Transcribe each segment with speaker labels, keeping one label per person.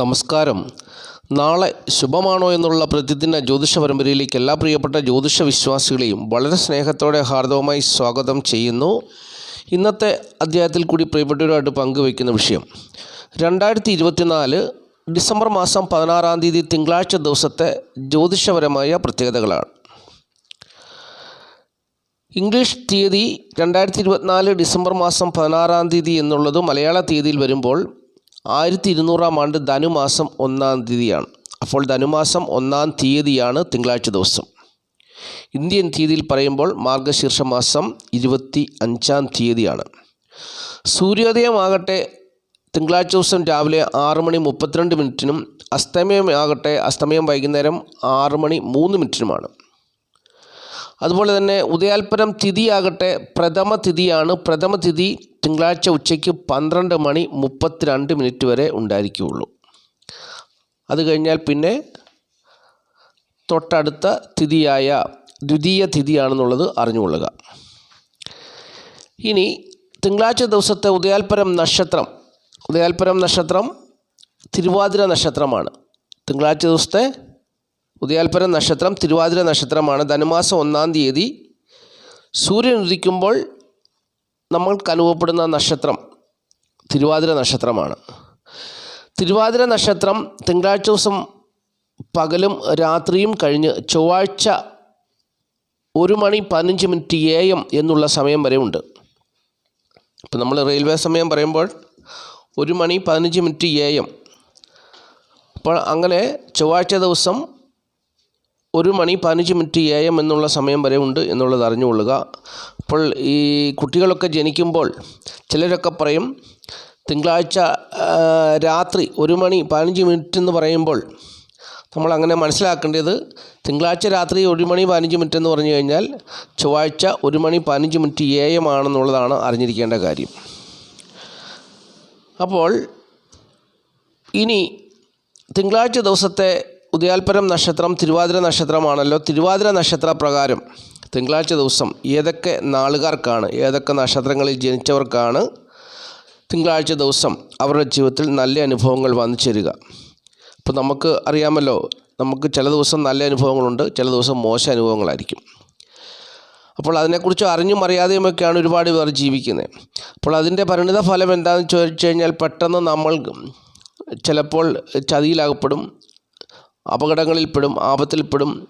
Speaker 1: നമസ്കാരം. നാളെ ശുഭമാണോ എന്നുള്ള പ്രതിദിന ജ്യോതിഷ പരമ്പരയിലേക്ക് എല്ലാ പ്രിയപ്പെട്ട ജ്യോതിഷ വിശ്വാസികളെയും വളരെ സ്നേഹത്തോടെ ഹാർദവമായി സ്വാഗതം ചെയ്യുന്നു. ഇന്നത്തെ അധ്യായത്തിൽ കൂടി പ്രിയപ്പെട്ടവരുമായിട്ട് പങ്കുവയ്ക്കുന്ന വിഷയം. രണ്ടായിരത്തി ഇരുപത്തിനാല് ഡിസംബർ മാസം പതിനാറാം തീയതി തിങ്കളാഴ്ച ദിവസത്തെ ജ്യോതിഷപരമായ പ്രത്യേകതകളാണ്. ഇംഗ്ലീഷ് തീയതി രണ്ടായിരത്തി ഇരുപത്തിനാല് ഡിസംബർ മാസം പതിനാറാം തീയതി എന്നുള്ളത് മലയാള തീയതിയിൽ വരുമ്പോൾ ആയിരത്തി ഇരുന്നൂറാം ആണ്ട് ധനുമാസം ഒന്നാം തീയതിയാണ്. അപ്പോൾ ധനുമാസം ഒന്നാം തീയതിയാണ് തിങ്കളാഴ്ച ദിവസം. ഇന്ത്യൻ തീയതിയിൽ പറയുമ്പോൾ മാർഗശീർഷ മാസം ഇരുപത്തി അഞ്ചാം തീയതിയാണ്. സൂര്യോദയമാകട്ടെ തിങ്കളാഴ്ച ദിവസം രാവിലെ ആറ് മണി മുപ്പത്തിരണ്ട് മിനിറ്റിനും അസ്തമയമാകട്ടെ അസ്തമയം വൈകുന്നേരം ആറ് മണി മൂന്ന് മിനിറ്റിനുമാണ്. അതുപോലെ തന്നെ ഉദയാൽപരം തിഥിയാകട്ടെ പ്രഥമ തിഥിയാണ്. പ്രഥമ തിഥി തിങ്കളാഴ്ച ഉച്ചയ്ക്ക് പന്ത്രണ്ട് മണി മുപ്പത്തിരണ്ട് മിനിറ്റ് വരെ ഉണ്ടായിരിക്കുകയുള്ളൂ. അത് കഴിഞ്ഞാൽ പിന്നെ തൊട്ടടുത്ത തിഥിയായ ദ്വിതീയ തിഥിയാണെന്നുള്ളത് അറിഞ്ഞുകൊള്ളുക. ഇനി തിങ്കളാഴ്ച ദിവസത്തെ ഉദയാൽപരം നക്ഷത്രം. ഉദയാൽപരം നക്ഷത്രം തിരുവാതിര നക്ഷത്രമാണ്. തിങ്കളാഴ്ച ദിവസത്തെ ഉദയാൽപരം നക്ഷത്രം തിരുവാതിര നക്ഷത്രമാണ്. ധനുമാസം ഒന്നാം തീയതി സൂര്യൻ ഉദിക്കുമ്പോൾ നമ്മൾക്ക് അനുഭവപ്പെടുന്ന നക്ഷത്രം തിരുവാതിര നക്ഷത്രമാണ്. തിരുവാതിര നക്ഷത്രം തിങ്കളാഴ്ച ദിവസം പകലും രാത്രിയും കഴിഞ്ഞ് ചൊവ്വാഴ്ച ഒരു മണി പതിനഞ്ച് മിനിറ്റ് എ എം എന്നുള്ള സമയം വരെ ഉണ്ട്. ഇപ്പം നമ്മൾ റെയിൽവേ സമയം പറയുമ്പോൾ ഒരു മണി പതിനഞ്ച് മിനിറ്റ് എ എം. അപ്പോൾ അങ്ങനെ ചൊവ്വാഴ്ച ദിവസം ഒരു മണി പതിനഞ്ച് മിനിറ്റ് എ എം എന്നുള്ള സമയം വരെ ഉണ്ട് എന്നുള്ളത് അറിഞ്ഞുകൊള്ളുക. അപ്പോൾ ഈ കുട്ടികളൊക്കെ ജനിക്കുമ്പോൾ ചിലരൊക്കെ പറയും തിങ്കളാഴ്ച രാത്രി ഒരു മണി പതിനഞ്ച് മിനിറ്റ് എന്ന് പറയുമ്പോൾ നമ്മൾ അങ്ങനെ മനസ്സിലാക്കേണ്ടത് തിങ്കളാഴ്ച രാത്രി ഒരു മണി പതിനഞ്ച് മിനിറ്റ് എന്ന് പറഞ്ഞു കഴിഞ്ഞാൽ ചൊവ്വാഴ്ച ഒരു മണി പതിനഞ്ച് മിനിറ്റ് എ എം ആണെന്നുള്ളതാണ് അറിഞ്ഞിരിക്കേണ്ട കാര്യം. അപ്പോൾ ഇനി തിങ്കളാഴ്ച ദിവസത്തെ ഉദയാൽപരം നക്ഷത്രം തിരുവാതിര നക്ഷത്രമാണല്ലോ. തിരുവാതിര നക്ഷത്ര പ്രകാരം തിങ്കളാഴ്ച ദിവസം ഏതൊക്കെ നാളുകാർക്കാണ് ഏതൊക്കെ നക്ഷത്രങ്ങളിൽ ജനിച്ചവർക്കാണ് തിങ്കളാഴ്ച ദിവസം അവരുടെ ജീവിതത്തിൽ നല്ല അനുഭവങ്ങൾ വന്നു ചേരുക. ഇപ്പോൾ നമുക്ക് അറിയാമല്ലോ നമുക്ക് ചില ദിവസം നല്ല അനുഭവങ്ങളുണ്ട് ചില ദിവസം മോശം അനുഭവങ്ങളായിരിക്കും. അപ്പോൾ അതിനെക്കുറിച്ച് അറിഞ്ഞും അറിയാതെയുമൊക്കെയാണ് ഒരുപാട് പേർ ജീവിക്കുന്നത്. അപ്പോൾ അതിന്റെ പരിണിത ഫലം എന്താണെന്ന് ചോദിച്ചു കഴിഞ്ഞാൽ പെട്ടെന്ന് നമ്മൾ ചിലപ്പോൾ ചതിയിലാകപ്പെടും അപകടങ്ങളിൽപ്പെടും ആപത്തിൽപ്പെടും.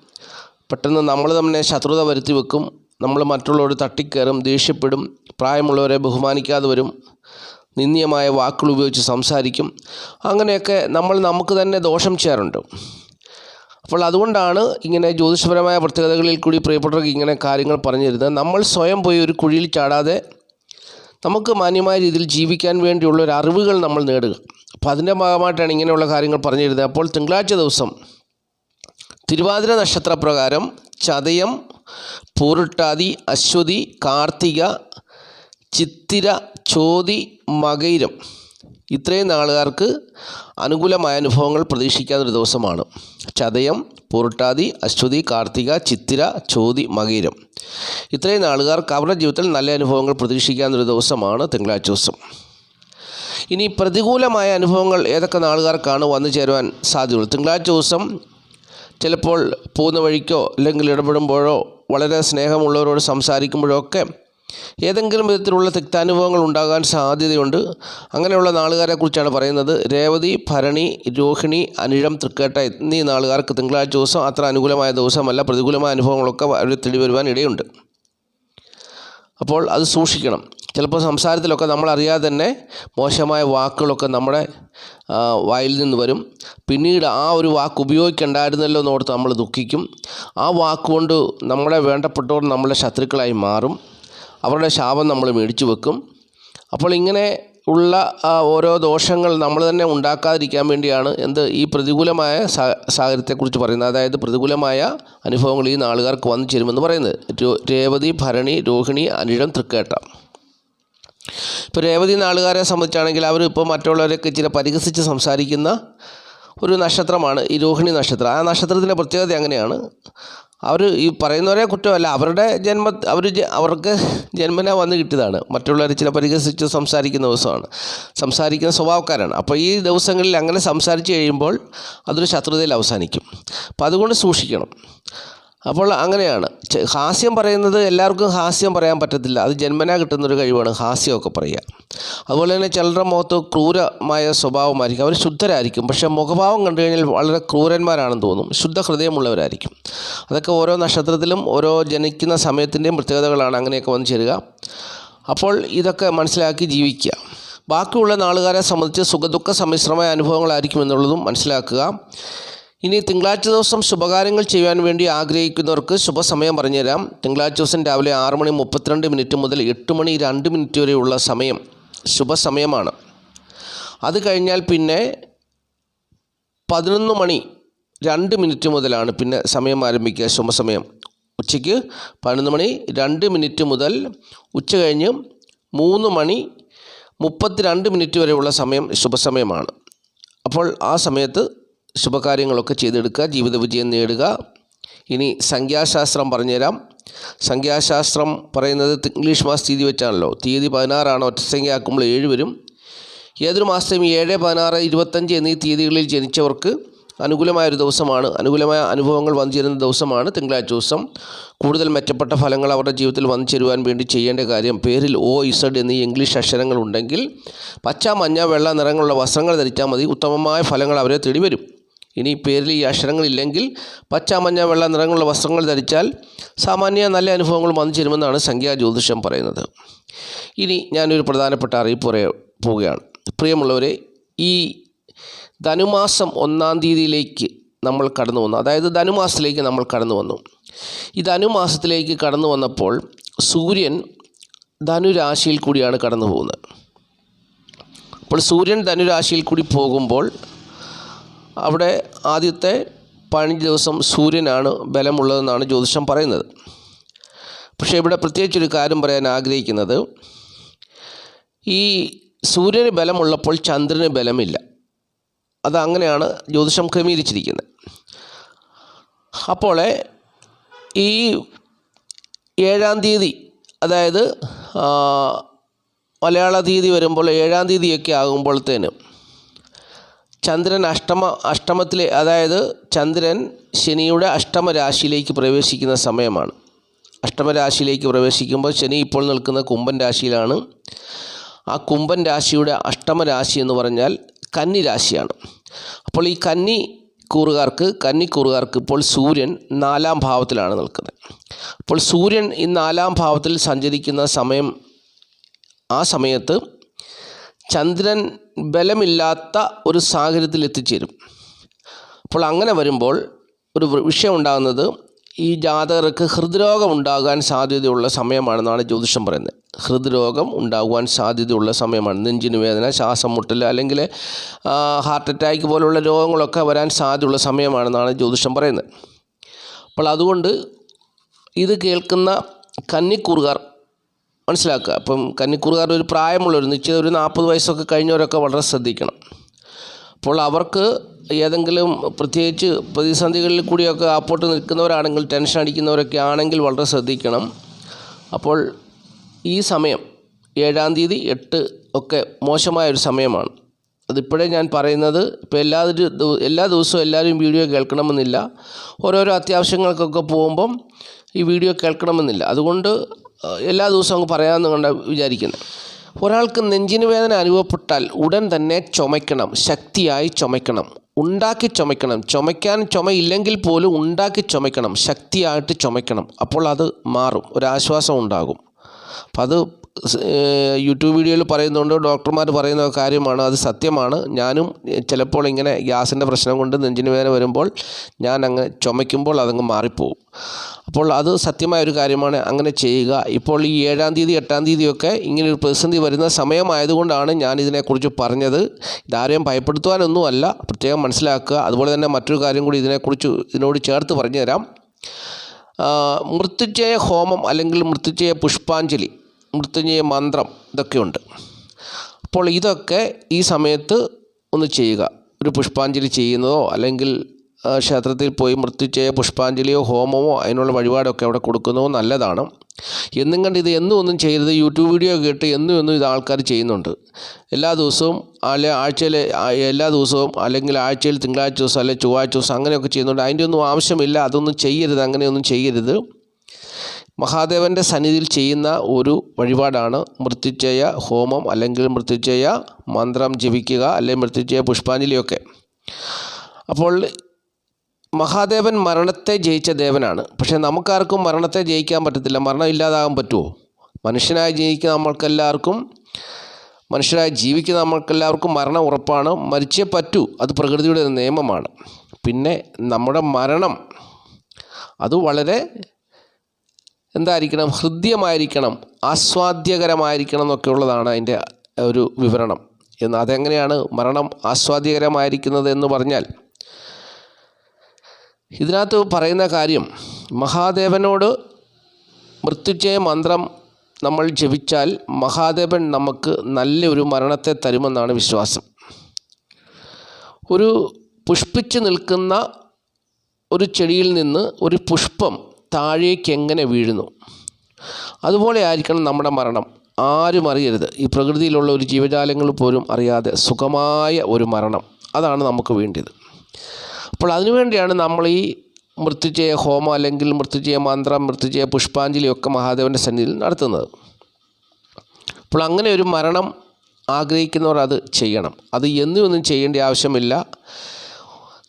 Speaker 1: പെട്ടെന്ന് നമ്മൾ തന്നെ ശത്രുത വരുത്തി വെക്കും നമ്മൾ മറ്റുള്ളവർ തട്ടിക്കയറും ദേഷ്യപ്പെടും. പ്രായമുള്ളവരെ ബഹുമാനിക്കാതെ വരും. നിന്ദ്യമായ വാക്കുകൾ ഉപയോഗിച്ച് സംസാരിക്കും. അങ്ങനെയൊക്കെ നമ്മൾ നമുക്ക് തന്നെ ദോഷം ചെയ്യാറുണ്ട്. അപ്പോൾ അതുകൊണ്ടാണ് ഇങ്ങനെ ജ്യോതിഷപരമായ പ്രത്യേകതകളിൽ കൂടി പ്രിയപ്പെട്ടവർക്ക് ഇങ്ങനെ കാര്യങ്ങൾ പറഞ്ഞു തരുന്നത് നമ്മൾ സ്വയം പോയി ഒരു കുഴിയിൽ ചാടാതെ നമുക്ക് മാന്യമായ രീതിയിൽ ജീവിക്കാൻ വേണ്ടിയുള്ള ഒരു അറിവുകൾ നമ്മൾ നേടുക. അപ്പോൾ അതിന്റെ ഭാഗമായിട്ടാണ് ഇങ്ങനെയുള്ള കാര്യങ്ങൾ പറഞ്ഞു തരുന്നത്. അപ്പോൾ തിങ്കളാഴ്ച ദിവസം തിരുവാതിര നക്ഷത്രപ്രകാരം ചതയം പൂരുട്ടാതി അശ്വതി കാർത്തിക ചിത്തിര ചോതി മകയിരം ഇത്രയും നാളുകാർക്ക് അനുകൂലമായ അനുഭവങ്ങൾ പ്രതീക്ഷിക്കാവുന്ന ഒരു ദിവസമാണ്. ചതയം പൂരുട്ടാതി അശ്വതി കാർത്തിക ചിത്തിര ചോതി മകീരം. ഇത്രയും നാളുകാർക്ക് അവരുടെ ജീവിതത്തിൽ നല്ല അനുഭവങ്ങൾ പ്രതീക്ഷിക്കാവുന്ന ഒരു ദിവസമാണ് തിങ്കളാഴ്ച ദിവസം. ഇനി പ്രതികൂലമായ അനുഭവങ്ങൾ ഏതൊക്കെ നാളുകാർക്കാണ് വന്നു ചേരുവാൻ സാധ്യതയുള്ളത് തിങ്കളാഴ്ച ദിവസം ചിലപ്പോൾ പോകുന്ന വഴിക്കോ അല്ലെങ്കിൽ ഇടപെടുമ്പോഴോ വളരെ സ്നേഹമുള്ളവരോട് സംസാരിക്കുമ്പോഴോ ഒക്കെ ഏതെങ്കിലും വിധത്തിലുള്ള തിക്താനുഭവങ്ങൾ ഉണ്ടാകാൻ സാധ്യതയുണ്ട്. അങ്ങനെയുള്ള നാളുകാരെക്കുറിച്ചാണ് പറയുന്നത്. രേവതി ഭരണി രോഹിണി അനിഴം തൃക്കേട്ട എന്നീ നാളുകാർക്ക് തിങ്കളാഴ്ച ദിവസം അത്ര അനുകൂലമായ ദിവസമല്ല. പ്രതികൂലമായ അനുഭവങ്ങളൊക്കെ അവർ തെളി വരുവാൻ ഇടയുണ്ട്. അപ്പോൾ അത് സൂക്ഷിക്കണം. ചിലപ്പോൾ സംസാരത്തിലൊക്കെ നമ്മൾ അറിയാതെ തന്നെ മോശമായ വാക്കുകളൊക്കെ നമ്മുടെ വായിൽ നിന്ന് വരും. പിന്നീട് ആ ഒരു വാക്ക് ഉപയോഗിക്കണ്ടായിരുന്നല്ലോ എന്നോർത്ത് നമ്മൾ ദുഃഖിക്കും. ആ വാക്കുകൊണ്ട് നമ്മളെ വേണ്ടപ്പെട്ടവർ നമ്മളെ ശത്രുക്കളായി മാറും. അവരുടെ ശാപം നമ്മൾ മേടിച്ചു വെക്കും. അപ്പോൾ ഇങ്ങനെ ഉള്ള ഓരോ ദോഷങ്ങൾ നമ്മൾ തന്നെ ഉണ്ടാക്കാതിരിക്കാൻ വേണ്ടിയാണ് എന്ത് ഈ പ്രതികൂലമായ സാഹചര്യത്തെക്കുറിച്ച് പറയുന്നത്. അതായത് പ്രതികൂലമായ അനുഭവങ്ങൾ ഈ നാളുകാർക്ക് വന്നു ചേരുമെന്ന് പറയുന്നത്. രേവതി ഭരണി രോഹിണി അനിഴം തൃക്കേട്ട. ഇപ്പോൾ രേവതി നാളുകാരെ സംബന്ധിച്ചാണെങ്കിൽ അവർ ഇപ്പോൾ മറ്റുള്ളവരൊക്കെ ചില പരിഹസിച്ച് സംസാരിക്കുന്ന ഒരു നക്ഷത്രമാണ് ഈ രോഹിണി നക്ഷത്രം. ആ നക്ഷത്രത്തിന്റെ പ്രത്യേകത അങ്ങനെയാണ്. അവർ ഈ പറയുന്നവരെ കുറ്റമല്ല അവരുടെ ജന്മ അവർ അവർക്ക് ജന്മന വന്ന് കിട്ടിയതാണ്. മറ്റുള്ളവർ ചില പരിഹസിച്ച് സംസാരിക്കുന്ന ദിവസമാണ്. സംസാരിക്കുന്ന സ്വഭാവക്കാരാണ്. അപ്പോൾ ഈ ദിവസങ്ങളിൽ അങ്ങനെ സംസാരിച്ച് കഴിയുമ്പോൾ അതൊരു ശത്രുതയിൽ അവസാനിക്കും. അപ്പോൾ അതുകൊണ്ട് സൂക്ഷിക്കണം. അപ്പോൾ അങ്ങനെയാണ്. ഹാസ്യം പറയുന്നത് എല്ലാവർക്കും ഹാസ്യം പറയാൻ പറ്റത്തില്ല. അത് ജന്മനാ കിട്ടുന്നൊരു കഴിവാണ് ഹാസ്യമൊക്കെ പറയുക. അതുപോലെ തന്നെ ചിലരുടെ മുഖത്ത് ക്രൂരമായ സ്വഭാവമായിരിക്കും. അവർ ശുദ്ധരായിരിക്കും. പക്ഷേ മുഖഭാവം കണ്ടു കഴിഞ്ഞാൽ വളരെ ക്രൂരന്മാരാണെന്ന് തോന്നും. ശുദ്ധ ഹൃദയമുള്ളവരായിരിക്കും. അതൊക്കെ ഓരോ നക്ഷത്രത്തിലും ഓരോ ജനിക്കുന്ന സമയത്തിന്റെയും പ്രത്യേകതകളാണ് അങ്ങനെയൊക്കെ വന്നു ചേരുക. അപ്പോൾ ഇതൊക്കെ മനസ്സിലാക്കി ജീവിക്കുക. ബാക്കിയുള്ള നാളുകാരെ സംബന്ധിച്ച് സുഖദുഃഖ സമ്മിശ്രമായ അനുഭവങ്ങളായിരിക്കും എന്നുള്ളതും മനസ്സിലാക്കുക. ഇനി തിങ്കളാഴ്ച ദിവസം ശുഭകാര്യങ്ങൾ ചെയ്യാൻ വേണ്ടി ആഗ്രഹിക്കുന്നവർക്ക് ശുഭസമയം പറഞ്ഞുതരാം. തിങ്കളാഴ്ച ദിവസം രാവിലെ ആറ് മണി മുപ്പത്തിരണ്ട് മിനിറ്റ് മുതൽ എട്ട് മണി രണ്ട് മിനിറ്റ് വരെയുള്ള സമയം ശുഭസമയമാണ്. അത് കഴിഞ്ഞാൽ പിന്നെ പതിനൊന്ന് മണി രണ്ട് മിനിറ്റ് മുതലാണ് പിന്നെ സമയം ആരംഭിക്കുക ശുഭസമയം. ഉച്ചയ്ക്ക് പതിനൊന്ന് മണി രണ്ട് മിനിറ്റ് മുതൽ ഉച്ച കഴിഞ്ഞ് മൂന്ന് മണി മുപ്പത്തിരണ്ട് മിനിറ്റ് വരെയുള്ള സമയം ശുഭസമയമാണ്. അപ്പോൾ ആ സമയത്ത് ശുഭകാര്യങ്ങളൊക്കെ ചെയ്തെടുക്കുക ജീവിത വിജയം നേടുക. ഇനി സംഖ്യാശാസ്ത്രം പറഞ്ഞുതരാം. സംഖ്യാശാസ്ത്രം പറയുന്നത് ഇംഗ്ലീഷ് മാസ തീയതി വെച്ചാണല്ലോ. തീയതി പതിനാറാണ്. ഒറ്റ സംഖ്യ ആക്കുമ്പോൾ ഏഴ് വരും. ഏതൊരു മാസത്തെയും ഏഴ് പതിനാറ് ഇരുപത്തഞ്ച് എന്നീ തീയതികളിൽ ജനിച്ചവർക്ക് അനുകൂലമായ ഒരു ദിവസമാണ്. അനുകൂലമായ അനുഭവങ്ങൾ വന്നു ചേരുന്ന ദിവസമാണ് തിങ്കളാഴ്ച ദിവസം. കൂടുതൽ മെച്ചപ്പെട്ട ഫലങ്ങൾ അവരുടെ ജീവിതത്തിൽ വന്നു ചേരുവാൻ വേണ്ടി ചെയ്യേണ്ട കാര്യം. പേരിൽ ഒ ഇസഡ് എന്നീ ഇംഗ്ലീഷ് അക്ഷരങ്ങൾ ഉണ്ടെങ്കിൽ പച്ച മഞ്ഞ വെള്ള നിറങ്ങളുള്ള വസ്ത്രങ്ങൾ ധരിച്ചാൽ മതി. ഉത്തമമായ ഫലങ്ങൾ അവരെ തേടി വരും ഇനി പേരിൽ ഈ അക്ഷരങ്ങളില്ലെങ്കിൽ പച്ച മഞ്ഞ വെള്ള നിറങ്ങളുള്ള വസ്ത്രങ്ങൾ ധരിച്ചാൽ സാമാന്യ നല്ല അനുഭവങ്ങൾ വന്നു ചേരുമെന്നാണ് സംഖ്യാ ജ്യോതിഷം പറയുന്നത്. ഇനി ഞാനൊരു പ്രധാനപ്പെട്ട അറിയിപ്പ് പറയാൻ പോവുകയാണ്. പ്രിയമുള്ളവരെ ഈ ധനുമാസം ഒന്നാം തീയതിയിലേക്ക് നമ്മൾ കടന്നു വന്നു. അതായത് ധനുമാസത്തിലേക്ക് നമ്മൾ കടന്നു വന്നു. ഈ ധനുമാസത്തിലേക്ക് കടന്നു വന്നപ്പോൾ സൂര്യൻ ധനുരാശിയിൽ കൂടിയാണ് കടന്നു പോകുന്നത്. അപ്പോൾ സൂര്യൻ ധനുരാശിയിൽ കൂടി പോകുമ്പോൾ അവിടെ ആദ്യത്തെ പതിനഞ്ച് ദിവസം സൂര്യനാണ് ബലമുള്ളതെന്നാണ് ജ്യോതിഷം പറയുന്നത്. പക്ഷേ ഇവിടെ പ്രത്യേകിച്ചൊരു കാര്യം പറയാൻ ആഗ്രഹിക്കുന്നത്. ഈ സൂര്യന് ബലമുള്ളപ്പോൾ ചന്ദ്രന് ബലമില്ല. അത് അങ്ങനെയാണ് ജ്യോതിഷം ക്രമീകരിച്ചിരിക്കുന്നത്. അപ്പോൾ ഈ ഏഴാം തീയതി അതായത് മലയാള തീയതി വരുമ്പോൾ ഏഴാം തീയതിയൊക്കെ ആകുമ്പോഴത്തേന് ചന്ദ്രൻ അഷ്ടമ അഷ്ടമത്തിലെ അതായത് ചന്ദ്രൻ ശനിയുടെ അഷ്ടമ രാശിയിലേക്ക് പ്രവേശിക്കുന്ന സമയമാണ്. അഷ്ടമ രാശിയിലേക്ക് പ്രവേശിക്കുമ്പോൾ ശനി ഇപ്പോൾ നിൽക്കുന്ന കുംഭൻ രാശിയിലാണ്. ആ കുംഭൻ രാശിയുടെ അഷ്ടമ രാശി എന്ന് പറഞ്ഞാൽ കന്നി രാശിയാണ്. അപ്പോൾ ഈ കന്നി കൂറുകാർക്ക് കന്നി കൂറുകാർക്ക് ഇപ്പോൾ സൂര്യൻ നാലാം ഭാവത്തിലാണ് നിൽക്കുന്നത്. അപ്പോൾ സൂര്യൻ ഈ നാലാം ഭാവത്തിൽ സഞ്ചരിക്കുന്ന സമയം ആ സമയത്ത് ചന്ദ്രൻ ബലമില്ലാത്ത ഒരു സാഹചര്യത്തിൽ എത്തിച്ചേരും അപ്പോൾ അങ്ങനെ വരുമ്പോൾ ഒരു വിഷയം ഉണ്ടാകുന്നത് ഈ ജാതകർക്ക് ഹൃദ്രോഗം ഉണ്ടാകാൻ സാധ്യതയുള്ള സമയമാണെന്നാണ് ജ്യോതിഷം പറയുന്നത്. ഹൃദ്രോഗം ഉണ്ടാകുവാൻ സാധ്യതയുള്ള സമയമാണ്. നെഞ്ചിന് വേദന ശ്വാസം മുട്ടൽ അല്ലെങ്കിൽ ഹാർട്ട് അറ്റാക്ക് പോലുള്ള രോഗങ്ങളൊക്കെ വരാൻ സാധ്യതയുള്ള സമയമാണെന്നാണ് ജ്യോതിഷം പറയുന്നത്. അപ്പോൾ അതുകൊണ്ട് ഇത് കേൾക്കുന്ന കന്നിക്കൂറുകാർ മനസ്സിലാക്കുക. അപ്പം കന്നിക്കൂറുകാരുടെ ഒരു പ്രായമുള്ളവർ നിശ്ചിത ഒരു നാൽപ്പത് വയസ്സൊക്കെ കഴിഞ്ഞവരൊക്കെ വളരെ ശ്രദ്ധിക്കണം. അപ്പോൾ അവർക്ക് ഏതെങ്കിലും പ്രത്യേകിച്ച് പ്രതിസന്ധികളിൽ കൂടിയൊക്കെ അപ്പോട്ട് നിൽക്കുന്നവരാണെങ്കിൽ ടെൻഷൻ അടിക്കുന്നവരൊക്കെ ആണെങ്കിൽ വളരെ ശ്രദ്ധിക്കണം. അപ്പോൾ ഈ സമയം ഏഴാം തീയതി എട്ട് ഒക്കെ മോശമായ ഒരു സമയമാണ്. അതിപ്പോഴേ ഞാൻ പറയുന്നത് ഇപ്പോൾ എല്ലാ എല്ലാ ദിവസവും എല്ലാവരും വീഡിയോ കേൾക്കണമെന്നില്ല. ഓരോരോ അത്യാവശ്യങ്ങൾക്കൊക്കെ പോകുമ്പം ഈ വീഡിയോ കേൾക്കണമെന്നില്ല. അതുകൊണ്ട് എല്ലാ ദിവസവും അങ്ങ് പറയാമെന്ന് കണ്ട വിചാരിക്കുന്നത് ഒരാൾക്ക് നെഞ്ചിന് വേദന അനുഭവപ്പെട്ടാൽ ഉടൻ തന്നെ ചുമയ്ക്കണം ശക്തിയായി ചുമയ്ക്കണം ഉണ്ടാക്കി ചുമയ്ക്കണം. ചുമയ്ക്കാൻ ചുമയില്ലെങ്കിൽ പോലും ഉണ്ടാക്കി ചുമയ്ക്കണം ശക്തിയായിട്ട് ചുമയ്ക്കണം. അപ്പോൾ അത് മാറും ഒരാശ്വാസം ഉണ്ടാകും. അപ്പം അത് യൂട്യൂബ് വീഡിയോയിൽ പറയുന്നുണ്ട് ഡോക്ടർമാർ പറയുന്ന കാര്യമാണ് അത് സത്യമാണ്. ഞാനും ചിലപ്പോൾ ഇങ്ങനെ ഗ്യാസിന്റെ പ്രശ്നം കൊണ്ട് നെഞ്ചിന് വേദന വരുമ്പോൾ ഞാൻ അങ്ങ് ചുമയ്ക്കുമ്പോൾ അതങ്ങ് മാറിപ്പോവും. അപ്പോൾ അത് സത്യമായ ഒരു കാര്യമാണ് അങ്ങനെ ചെയ്യുക. ഇപ്പോൾ ഈ ഏഴാം തീയതി എട്ടാം തീയതിയൊക്കെ ഇങ്ങനെ ഒരു പ്രതിസന്ധി വരുന്ന സമയമായതുകൊണ്ടാണ് ഞാൻ ഇതിനെക്കുറിച്ച് പറഞ്ഞത്. ഇതാരെയും ഭയപ്പെടുത്തുവാനൊന്നുമല്ല പ്രത്യേകം മനസ്സിലാക്കുക. അതുപോലെ തന്നെ മറ്റൊരു കാര്യം കൂടി ഇതിനെക്കുറിച്ച് ഇതിനോട് ചേർത്ത് പറഞ്ഞു തരാം മൃത്യുജയ ഹോമം അല്ലെങ്കിൽ മൃത്യുജയ പുഷ്പാഞ്ജലി മൃത്യുഞ്ജയ മന്ത്രം ഇതൊക്കെയുണ്ട്. അപ്പോൾ ഇതൊക്കെ ഈ സമയത്ത് ഒന്ന് ചെയ്യുക. ഒരു പുഷ്പാഞ്ജലി ചെയ്യുന്നതോ അല്ലെങ്കിൽ ക്ഷേത്രത്തിൽ പോയി മൃത്യുജയ പുഷ്പാഞ്ജലിയോ ഹോമമോ അതിനുള്ള വഴിപാടൊക്കെ അവിടെ കൊടുക്കുന്നതോ നല്ലതാണ്. എന്നും കണ്ട് ഇത് എന്നും ഒന്നും ചെയ്യരുത്. യൂട്യൂബ് വീഡിയോ കേട്ട് എന്നും എന്നും ഇത് ആൾക്കാർ ചെയ്യുന്നുണ്ട്. എല്ലാ ദിവസവും അല്ലെ ആഴ്ചയിൽ എല്ലാ ദിവസവും അല്ലെങ്കിൽ ആഴ്ചയിൽ തിങ്കളാഴ്ച ദിവസം അല്ലെങ്കിൽ ചൊവ്വാഴ്ച ദിവസം അങ്ങനെയൊക്കെ ചെയ്യുന്നുണ്ട്. അതിന്റെ ഒന്നും ആവശ്യമില്ല. അതൊന്നും ചെയ്യരുത്. അങ്ങനെയൊന്നും ചെയ്യരുത്. മഹാദേവന്റെ സന്നിധിയിൽ ചെയ്യുന്ന ഒരു വഴിപാടാണ് മൃത്യുജയ ഹോമം അല്ലെങ്കിൽ മൃത്യുജയ മന്ത്രം ജപിക്കുക അല്ലെങ്കിൽ മൃത്യുജയ പുഷ്പാഞ്ജലിയൊക്കെ. അപ്പോൾ മഹാദേവൻ മരണത്തെ ജയിച്ച ദേവനാണ്. പക്ഷേ നമുക്കാർക്കും മരണത്തെ ജയിക്കാൻ പറ്റത്തില്ല. മരണം ഇല്ലാതാകാൻ പറ്റുമോ മനുഷ്യനായി ജയിക്കുന്ന നമ്മൾക്കെല്ലാവർക്കും മനുഷ്യരായി ജീവിക്കുന്ന നമ്മൾക്കെല്ലാവർക്കും മരണം ഉറപ്പാണ്. മരിച്ചേ പറ്റൂ. അത് പ്രകൃതിയുടെ നിയമമാണ്. പിന്നെ നമ്മുടെ മരണം അത് വളരെ എന്തായിരിക്കണം? ഹൃദ്യമായിരിക്കണം ആസ്വാദ്യകരമായിരിക്കണം എന്നൊക്കെ ഉള്ളതാണ് അതിന്റെ ഒരു വിവരണം. എന്ന് അതെങ്ങനെയാണ് മരണം ആസ്വാദ്യകരമായിരിക്കുന്നത് എന്ന് പറഞ്ഞാൽ ഇതിനകത്ത് പറയുന്ന കാര്യം മഹാദേവനോട് മൃത്യുജയ മന്ത്രം നമ്മൾ ജപിച്ചാൽ മഹാദേവൻ നമുക്ക് നല്ലൊരു മരണത്തെ തരുമെന്നാണ് വിശ്വാസം. ഒരു പുഷ്പിച്ച് നിൽക്കുന്ന ഒരു ചെടിയിൽ നിന്ന് ഒരു പുഷ്പം താഴേക്ക് എങ്ങനെ വീഴുന്നു? അതുപോലെ ആയിരിക്കണം നമ്മുടെ മരണം. ആരും അറിയരുത്. ഈ പ്രകൃതിയിലുള്ള ഒരു ജീവജാലങ്ങൾ പോലും അറിയാതെ സുഖമായ ഒരു മരണം. അതാണ് നമുക്ക് വേണ്ടിയത്. അപ്പോൾ അതിനുവേണ്ടിയാണ് നമ്മൾ ഈ മൃത്യുജയ ഹോമം അല്ലെങ്കിൽ മൃത്യുജയ മന്ത്രം മൃത്യുജയ പുഷ്പാഞ്ജലിയൊക്കെ മഹാദേവന്റെ സന്നിധിയിൽ നടത്തുന്നത്. അപ്പോൾ അങ്ങനെ ഒരു മരണം ആഗ്രഹിക്കുന്നവർ അത് ചെയ്യണം. അത് എന്നും ഒന്നും ചെയ്യേണ്ട ആവശ്യമില്ല.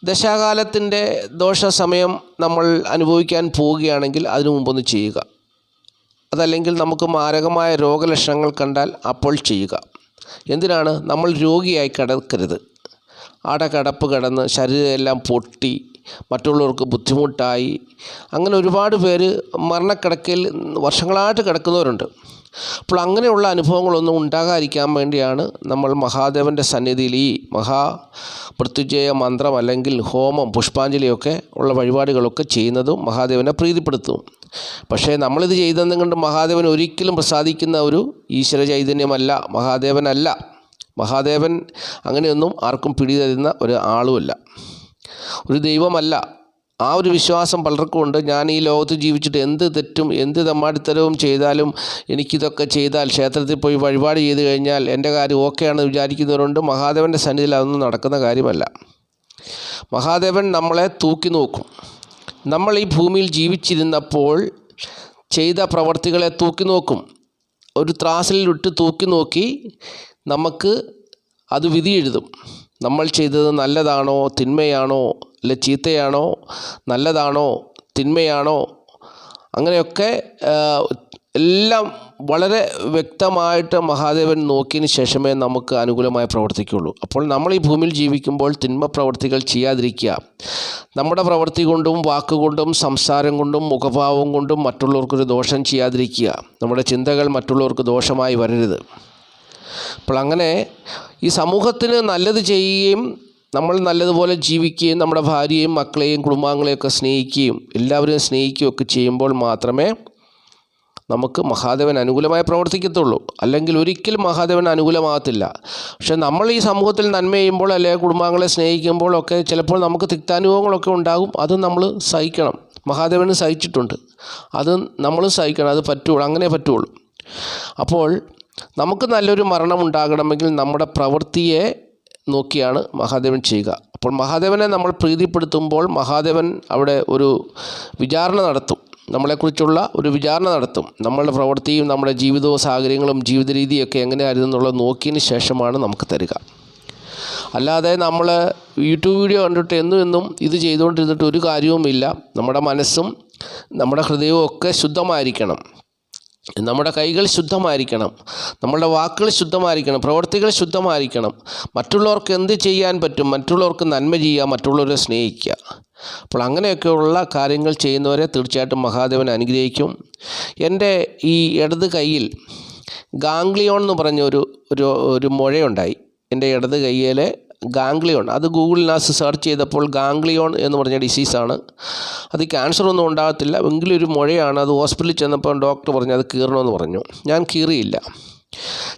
Speaker 1: ദശാകാലത്തിന്റെ ദോഷസമയം നമ്മൾ അനുഭവിക്കാൻ പോവുകയാണെങ്കിൽ അതിനു മുമ്പൊന്ന് ചെയ്യുക. അതല്ലെങ്കിൽ നമുക്ക് മാരകമായ രോഗലക്ഷണങ്ങൾ കണ്ടാൽ അപ്പോൾ ചെയ്യുക. എന്തിനാണ്? നമ്മൾ രോഗിയായി കിടക്കരുത്. അടകടപ്പ് കിടന്ന് ശരീരമെല്ലാം പൊട്ടി മറ്റുള്ളവർക്ക് ബുദ്ധിമുട്ടായി. അങ്ങനെ ഒരുപാട് പേര് മരണക്കിടക്കയിൽ വർഷങ്ങളായിട്ട് കിടക്കുന്നവരുണ്ട്. അപ്പോൾ അങ്ങനെയുള്ള അനുഭവങ്ങളൊന്നും ഉണ്ടാകാതിരിക്കാൻ വേണ്ടിയാണ് നമ്മൾ മഹാദേവന്റെ സന്നിധിയിൽ ഈ മഹാ മൃത്യുജയ മന്ത്രം അല്ലെങ്കിൽ ഹോമം പുഷ്പാഞ്ജലിയൊക്കെ ഉള്ള വഴിപാടുകളൊക്കെ ചെയ്യുന്നതും മഹാദേവനെ പ്രീതിപ്പെടുത്തും. പക്ഷേ നമ്മളിത് ചെയ്തെന്നും കൊണ്ട് മഹാദേവൻ ഒരിക്കലും പ്രസാദിക്കുന്ന ഒരു ഈശ്വര ചൈതന്യമല്ല മഹാദേവനല്ല. മഹാദേവൻ അങ്ങനെയൊന്നും ആർക്കും പിടിതരുന്ന ഒരു ആളുമല്ല. ഒരു ദൈവമല്ല. ആ ഒരു വിശ്വാസം പലർക്കും ഉണ്ട്. ഞാൻ ഈ ലോകത്ത് ജീവിച്ചിട്ട് എന്ത് തെറ്റും എന്ത് തമ്മാടിത്തരവും ചെയ്താലും എനിക്കിതൊക്കെ ചെയ്താൽ ക്ഷേത്രത്തിൽ പോയി വഴിപാട് ചെയ്ത് കഴിഞ്ഞാൽ എന്റെ കാര്യം ഓക്കെയാണെന്ന് വിചാരിക്കുന്നവരുണ്ട്. മഹാദേവന്റെ സന്നിധിയിൽ അതൊന്നും നടക്കുന്ന കാര്യമല്ല. മഹാദേവൻ നമ്മളെ തൂക്കി നോക്കും. നമ്മൾ ഈ ഭൂമിയിൽ ജീവിച്ചിരുന്നപ്പോൾ ചെയ്ത പ്രവർത്തികളെ തൂക്കി നോക്കും. ഒരു ത്രാസിലിട്ട് തൂക്കി നോക്കി നമുക്ക് അത് വിധി എഴുതും നമ്മൾ ചെയ്തത് നല്ലതാണോ തിന്മയാണോ അല്ലെ ചീത്തയാണോ? നല്ലതാണോ? തിന്മയാണോ? അങ്ങനെയൊക്കെ എല്ലാം വളരെ വ്യക്തമായിട്ട് മഹാദേവൻ നോക്കിയതിന് ശേഷമേ നമുക്ക് അനുകൂലമായി പ്രവർത്തിക്കുകയുള്ളൂ അപ്പോൾ നമ്മൾ ഈ ഭൂമിയിൽ ജീവിക്കുമ്പോൾ തിന്മ പ്രവർത്തികൾ ചെയ്യാതിരിക്കുക. നമ്മുടെ പ്രവൃത്തി കൊണ്ടും വാക്കുകൊണ്ടും സംസാരം കൊണ്ടും മുഖഭാവം കൊണ്ടും മറ്റുള്ളവർക്കൊരു ദോഷം ചെയ്യാതിരിക്കുക. നമ്മുടെ ചിന്തകൾ മറ്റുള്ളവർക്ക് ദോഷമായി വരരുത്. അപ്പോൾ അങ്ങനെ ഈ സമൂഹത്തിന് നല്ലത് ചെയ്യുകയും നമ്മൾ നല്ലതുപോലെ ജീവിക്കുകയും നമ്മുടെ ഭാര്യയും മക്കളെയും കുടുംബാംഗങ്ങളെയൊക്കെ സ്നേഹിക്കുകയും എല്ലാവരെയും സ്നേഹിക്കുകയും ഒക്കെ ചെയ്യുമ്പോൾ മാത്രമേ നമുക്ക് മഹാദേവൻ അനുകൂലമായി പ്രവർത്തിക്കത്തുള്ളൂ. അല്ലെങ്കിൽ ഒരിക്കലും മഹാദേവൻ അനുകൂലമാകത്തില്ല. പക്ഷെ നമ്മൾ ഈ സമൂഹത്തിൽ നന്മ ചെയ്യുമ്പോൾ അല്ലെങ്കിൽ കുടുംബാംഗങ്ങളെ സ്നേഹിക്കുമ്പോഴൊക്കെ ചിലപ്പോൾ നമുക്ക് തിക്താനുഭവങ്ങളൊക്കെ ഉണ്ടാകും. അത് നമ്മൾ സഹിക്കണം. മഹാദേവന് സഹിച്ചിട്ടുണ്ട്. അത് നമ്മൾ സഹിക്കണം. അത് പറ്റുള്ളൂ. അങ്ങനെ പറ്റുള്ളൂ. അപ്പോൾ നമുക്ക് നല്ലൊരു മരണം ഉണ്ടാകണമെങ്കിൽ നമ്മുടെ പ്രവൃത്തിയെ നോക്കിയാണ് മഹാദേവൻ ചെയ്യുക. അപ്പോൾ മഹാദേവനെ നമ്മൾ പ്രീതിപ്പെടുത്തുമ്പോൾ മഹാദേവൻ അവിടെ ഒരു വിചാരണ നടത്തും. നമ്മളെക്കുറിച്ചുള്ള ഒരു വിചാരണ നടത്തും. നമ്മളുടെ പ്രവൃത്തിയും നമ്മുടെ ജീവിതവും സാഹചര്യങ്ങളും ജീവിത രീതിയൊക്കെ എങ്ങനെയായിരുന്നു എന്നുള്ളത് നോക്കിയതിന് ശേഷമാണ് നമുക്ക് തരിക. അല്ലാതെ നമ്മൾ യൂട്യൂബ് വീഡിയോ കണ്ടിട്ട് എന്നും എന്നും ഇത് ചെയ്തുകൊണ്ടിരുന്നിട്ട് ഒരു കാര്യവുമില്ല. നമ്മുടെ മനസ്സും നമ്മുടെ ഹൃദയവും ഒക്കെ ശുദ്ധമായിരിക്കണം. നമ്മുടെ കൈകൾ ശുദ്ധമായിരിക്കണം. നമ്മളുടെ വാക്കുകൾ ശുദ്ധമായിരിക്കണം. പ്രവൃത്തികൾ ശുദ്ധമായിരിക്കണം. മറ്റുള്ളവർക്ക് എന്ത് ചെയ്യാൻ പറ്റും? മറ്റുള്ളവർക്ക് നന്മ ചെയ്യുക മറ്റുള്ളവരെ സ്നേഹിക്കുക. അപ്പോൾ അങ്ങനെയൊക്കെയുള്ള കാര്യങ്ങൾ ചെയ്യുന്നവരെ തീർച്ചയായിട്ടും മഹാദേവൻ അനുഗ്രഹിക്കും. എന്റെ ഈ ഇടത് കൈയിൽ ഗാംഗ്ലിയോൺ എന്ന് പറഞ്ഞ ഒരു ഒരു മുഴയുണ്ടായി. എന്റെ ഇടത് കൈയിലെ ഗാംഗ്ലിയോൺ. അത് ഗൂഗിളിനകത്ത് സെർച്ച് ചെയ്തപ്പോൾ ഗാംഗ്ലിയോൺ എന്ന് പറഞ്ഞ ഡിസീസാണ് അത് ക്യാൻസർ ഒന്നും ഉണ്ടാകത്തില്ല. എങ്കിലും ഒരു മുഴയാണ്. അത് ഹോസ്പിറ്റലിൽ ചെന്നപ്പോൾ ഡോക്ടർ പറഞ്ഞു അത് കീറണമെന്ന് പറഞ്ഞു. ഞാൻ കീറിയില്ല.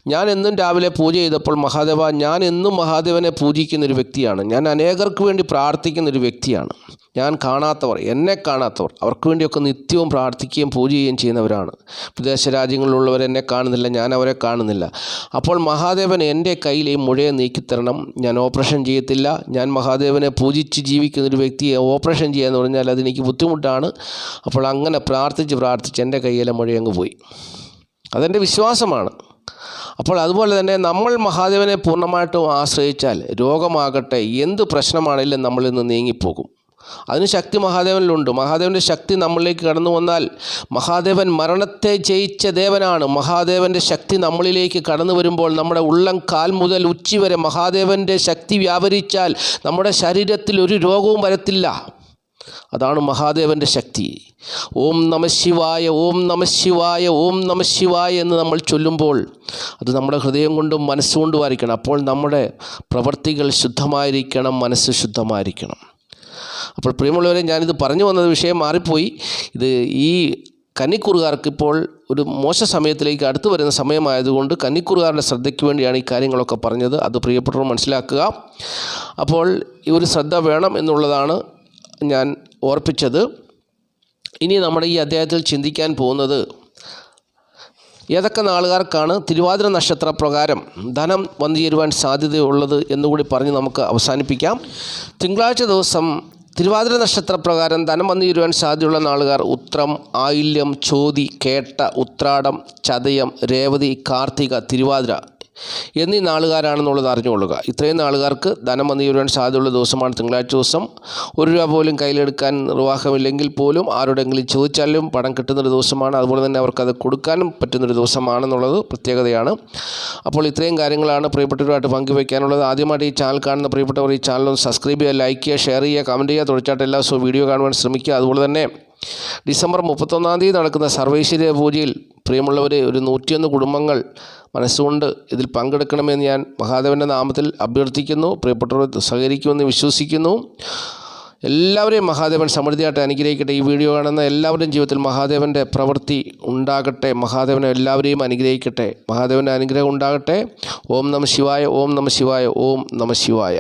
Speaker 1: ഞാൻ എന്നും രാവിലെ പൂജ ചെയ്തപ്പോൾ മഹാദേവ ഞാൻ എന്നും മഹാദേവനെ പൂജിക്കുന്ന ഒരു വ്യക്തിയാണ്. ഞാൻ അനേകർക്ക് വേണ്ടി പ്രാർത്ഥിക്കുന്ന ഒരു വ്യക്തിയാണ്. ഞാൻ കാണാത്തവർ എന്നെ കാണാത്തവർ അവർക്ക് വേണ്ടിയൊക്കെ നിത്യവും പ്രാർത്ഥിക്കുകയും പൂജ ചെയ്യുകയും ചെയ്യുന്നവരാണ്. വിദേശ രാജ്യങ്ങളിലുള്ളവർ എന്നെ കാണുന്നില്ല ഞാൻ അവരെ കാണുന്നില്ല. അപ്പോൾ മഹാദേവൻ എന്റെ കയ്യിൽ ഈ മുഴയെ നീക്കിത്തരണം. ഞാൻ ഓപ്പറേഷൻ ചെയ്യത്തില്ല. ഞാൻ മഹാദേവനെ പൂജിച്ച് ജീവിക്കുന്ന ഒരു വ്യക്തിയെ ഓപ്പറേഷൻ ചെയ്യാന്ന് പറഞ്ഞാൽ അതെനിക്ക് ബുദ്ധിമുട്ടാണ്. അപ്പോൾ അങ്ങനെ പ്രാർത്ഥിച്ച് പ്രാർത്ഥിച്ച് എന്റെ കയ്യിലെ മുഴയങ്ങ് പോയി. അതെന്റെ വിശ്വാസമാണ്. അപ്പോൾ അതുപോലെ തന്നെ നമ്മൾ മഹാദേവനെ പൂർണമായിട്ടും ആശ്രയിച്ചാൽ രോഗമാകട്ടെ എന്ത് പ്രശ്നമാണെങ്കിലും നമ്മളിൽ നിന്ന് നീങ്ങിപ്പോകും. അതിന് ശക്തി മഹാദേവനിലുണ്ട്. മഹാദേവന്റെ ശക്തി നമ്മളിലേക്ക് കടന്നു വന്നാൽ മഹാദേവൻ മരണത്തെ ജയിച്ച ദേവനാണ്. മഹാദേവന്റെ ശക്തി നമ്മളിലേക്ക് കടന്നു വരുമ്പോൾ നമ്മുടെ ഉള്ളം കാൽ മുതൽ ഉച്ചി വരെ മഹാദേവന്റെ ശക്തി വ്യാപരിച്ചാൽ നമ്മുടെ ശരീരത്തിൽ ഒരു രോഗവും വരത്തില്ല. അതാണ് മഹാദേവന്റെ ശക്തി. ഓം നമശിവായ ഓം നമശിവായ ഓം നമശിവായ എന്ന് നമ്മൾ ചൊല്ലുമ്പോൾ അത് നമ്മുടെ ഹൃദയം കൊണ്ടും മനസ്സുകൊണ്ടും ആയിരിക്കണം. അപ്പോൾ നമ്മുടെ പ്രവൃത്തികൾ ശുദ്ധമായിരിക്കണം മനസ്സ് ശുദ്ധമായിരിക്കണം. അപ്പോൾ പ്രിയമുള്ളവരെ ഞാനിത് പറഞ്ഞു വന്നത് വിഷയം മാറിപ്പോയി. ഇത് ഈ കന്നിക്കുറുകാർക്ക് ഇപ്പോൾ ഒരു മോശ സമയത്തിലേക്ക് അടുത്തു വരുന്ന സമയമായതുകൊണ്ട് കന്നിക്കുറുകാരുടെ ശ്രദ്ധയ്ക്ക് വേണ്ടിയാണ് ഈ കാര്യങ്ങളൊക്കെ പറഞ്ഞത്. അത് പ്രിയപ്പെട്ടവർ മനസ്സിലാക്കുക. അപ്പോൾ ഈ ഒരു ശ്രദ്ധ വേണം എന്നുള്ളതാണ് ഞാൻ ഓർപ്പിച്ചത് ഇനി നമ്മൾ ഈ അധ്യായത്തിൽ ചിന്തിക്കാൻ പോകുന്നത് ഏതൊക്കെ നാളുകാർക്കാണ് തിരുവാതിര നക്ഷത്ര പ്രകാരം ധനം വന്നു ചേരുവാൻ സാധ്യതയുള്ളത് എന്നുകൂടി പറഞ്ഞ് നമുക്ക് അവസാനിപ്പിക്കാം. തിങ്കളാഴ്ച ദിവസം തിരുവാതിര നക്ഷത്ര പ്രകാരം ധനം വന്നു ചേരുവാൻ സാധ്യതയുള്ള നാളുകാർ ഉത്രം ആയില്യം ചോതി കേട്ട ഉത്രാടം ചതയം രേവതി കാർത്തിക തിരുവാതിര എന്നീ നാളുകാരാണെന്നുള്ളത് അറിഞ്ഞുകൊള്ളുക. ഇത്രയും നാളുകാർക്ക് ധനം വന്നു ചേരുവാൻ സാധ്യതയുള്ള ദിവസമാണ് തിങ്കളാഴ്ച ദിവസം. ഒരു രൂപ പോലും കയ്യിലെടുക്കാൻ നിർവാഹമില്ലെങ്കിൽ പോലും ആരോടെങ്കിലും ചോദിച്ചാലും പണം കിട്ടുന്നൊരു ദിവസമാണ്. അതുപോലെ തന്നെ അവർക്കത് കൊടുക്കാനും പറ്റുന്നൊരു ദിവസമാണെന്നുള്ളത് പ്രത്യേകതയാണ്. അപ്പോൾ ഇത്രയും കാര്യങ്ങളാണ് പ്രിയപ്പെട്ടവരുമായിട്ട് പങ്കുവയ്ക്കാനുള്ളത്. ആദ്യമായിട്ട് ഈ ചാനൽ കാണുന്ന പ്രിയപ്പെട്ടവർ ഈ ചാനൽ ഒന്ന് സബ്സ്ക്രൈബ് ചെയ്യുക ലൈക്ക് ചെയ്യുക ഷെയർ ചെയ്യുക കമന്റ് ചെയ്യുക. തുടച്ചായിട്ട് എല്ലാ ദിവസവും വീഡിയോ കാണുവാൻ ശ്രമിക്കുക. അതുപോലെ തന്നെ ഡിസംബർ മുപ്പത്തൊന്നാം തീയതി നടക്കുന്ന സർവൈശ്വര്യ പൂജയിൽ പ്രിയമുള്ളവരെ ഒരു നൂറ്റിയൊന്ന് കുടുംബങ്ങൾ മനസ്സുകൊണ്ട് ഇതിൽ പങ്കെടുക്കണമെന്ന് ഞാൻ മഹാദേവന്റെ നാമത്തിൽ അഭ്യർത്ഥിക്കുന്നു പ്രിയപ്പെട്ടവർ സഹകരിക്കുമെന്ന് വിശ്വസിക്കുന്നു. എല്ലാവരെയും മഹാദേവൻ സമൃദ്ധിയായിട്ട് അനുഗ്രഹിക്കട്ടെ. ഈ വീഡിയോ കാണുന്ന എല്ലാവരുടെയും ജീവിതത്തിൽ മഹാദേവന്റെ പ്രവൃത്തി ഉണ്ടാകട്ടെ. മഹാദേവനെ എല്ലാവരെയും അനുഗ്രഹിക്കട്ടെ. മഹാദേവന്റെ അനുഗ്രഹം ഉണ്ടാകട്ടെ. ഓം നമ ശിവായ ഓം നമ ശിവായ ഓം നമ ശിവായ.